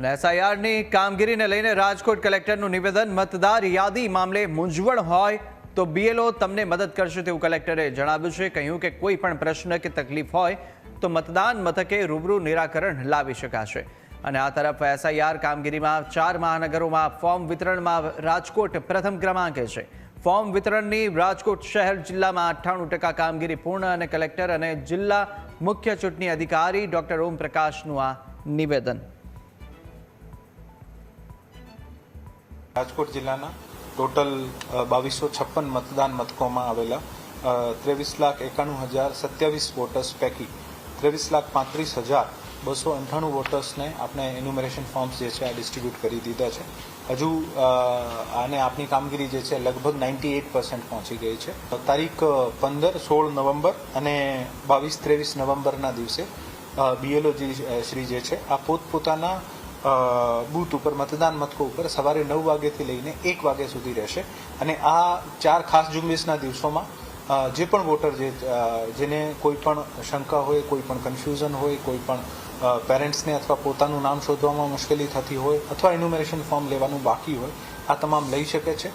અને એસઆઈઆરની કામગીરીને લઈને રાજકોટ કલેક્ટરનું નિવેદન, મતદાર યાદી મામલે મૂંઝવણ હોય તો બીએલઓ તમને મદદ કરશે તેવું કલેક્ટરે જણાવ્યું છે. કહ્યું કે કોઈ પણ પ્રશ્ન કે તકલીફ હોય તો મતદાન મથકે રૂબરૂ નિરાકરણ લાવી શકાશે. અને આ તરફ એસઆઈઆર કામગીરીમાં ચાર મહાનગરોમાં ફોર્મ વિતરણમાં રાજકોટ પ્રથમ ક્રમાંકે છે. ફોર્મ વિતરણની રાજકોટ શહેર જિલ્લામાં અઠ્ઠાણું ટકા કામગીરી પૂર્ણ અને કલેક્ટર અને જિલ્લા મુખ્ય ચૂંટણી અધિકારી ડોક્ટર ઓમ પ્રકાશનું આ નિવેદન. રાજકોટ જિલ્લાના ટોટલ બાવીસો છપ્પન મતદાન મથકોમાં આવેલા ત્રેવીસ લાખ એકાણું હજાર સત્યાવીસ વોટર્સ પૈકી ત્રેવીસ લાખ પાંત્રીસ હજાર બસો અંઠાણું વોટર્સને આપણે એન્યુમરેશન ફોર્મ્સ જે છે આ ડિસ્ટ્રીબ્યુટ કરી દીધા છે. હજુ આને આપણી કામગીરી જે છે લગભગ નાઇન્ટી એઇટ પર્સન્ટ પહોંચી ગઈ છે. તારીખ પંદર સોળ નવેમ્બર અને બાવીસ ત્રેવીસ નવેમ્બરના દિવસે બીએલઓ શ્રી જે છે આ પોતપોતાના બૂથ ઉપર, મતદાન મથકો ઉપર સવારે નવ વાગ્યાથી લઈને એક વાગ્યા સુધી રહેશે. અને આ ચાર ખાસ ઝુંબેશના દિવસોમાં જે પણ વોટર જે જેને કોઈ પણ શંકા હોય, કોઈ પણ કન્ફ્યુઝન હોય, કોઈ પણ પેરેન્ટ્સને અથવા પોતાનું નામ શોધવામાં મુશ્કેલી થતી હોય અથવા એન્યુમરેશન ફોર્મ લેવાનું બાકી હોય, આ તમામ લઈ શકે છે.